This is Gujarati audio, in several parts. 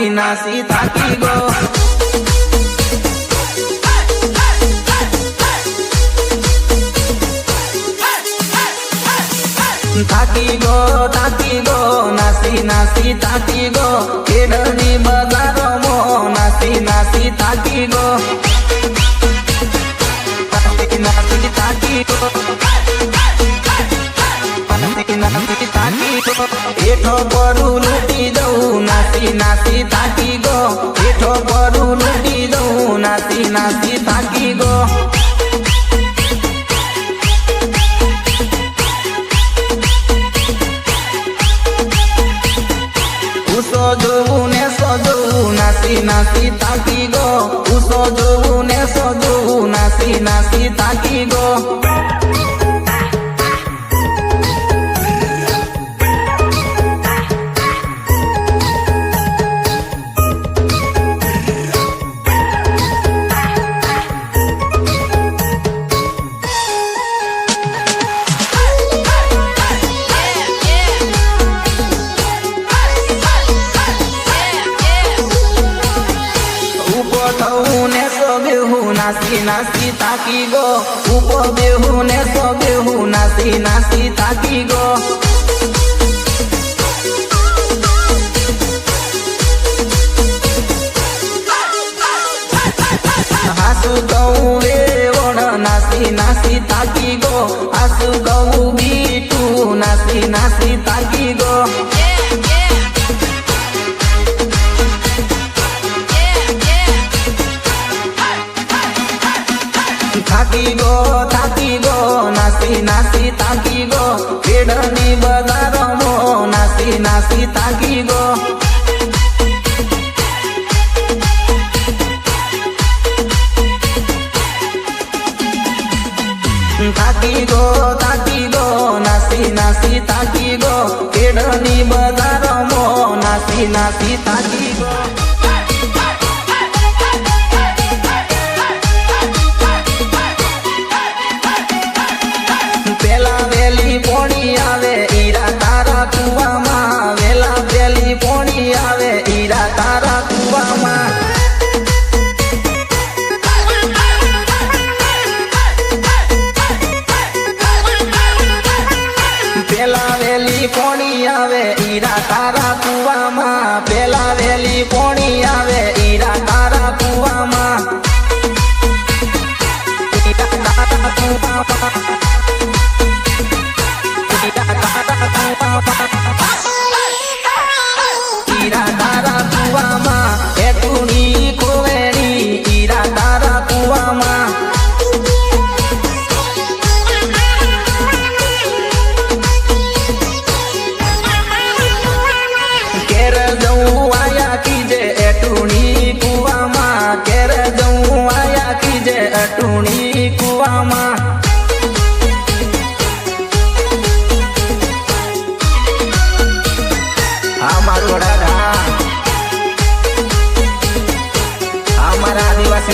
નાસી નાસી થાકી ગયો. થાકી ગો થાકી ગો નાસી નાસી થાકી ગો નાસી થાકી ગો નાસી નાસી થાકી ગો નાસી નાસી થાકી ગો હેઠો પરું લૂટી દઉં, નાસી નાસી થાકી ગો. હેઠો પરું લૂટી દઉં, નાસી નાસી થાકી ગો. જોવું ને સો જોવું, નાસી નાસી તાકી ગો. ઉસો જોવું ને સો જોવું, નાસી નાસી તાકી ગો. નાસી નાસી તાકી ગો. ઊભો બેહું ને સો બેહું નાસી નાસી તાકી ગો. હાસુ કહું વેવણ નાસી નાસી તાકી ગો. હાસુ કહું બીટું નાસી નાસી તાકી ગો. કેળની બજારોમો નાસી નાસી તાકી ગો. થાકી ગો થાકી ગો, નાસી નાસી તાકી ગો. કેળની બજારોમો નાસી નાસી તાકી ગો.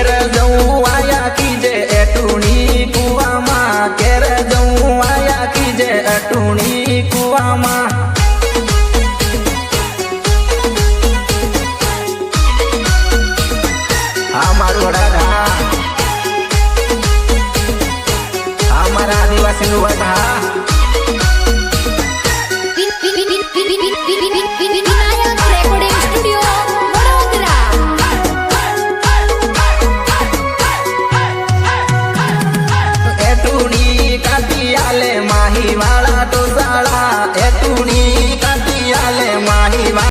કેર જઉં આયા કીજે એટુણી કુવામાં. કેર જઉં આયા કીજે અટુણી કુવામાં. હા, મારું વડાધા હા, મારા આદિવાસીનું વડા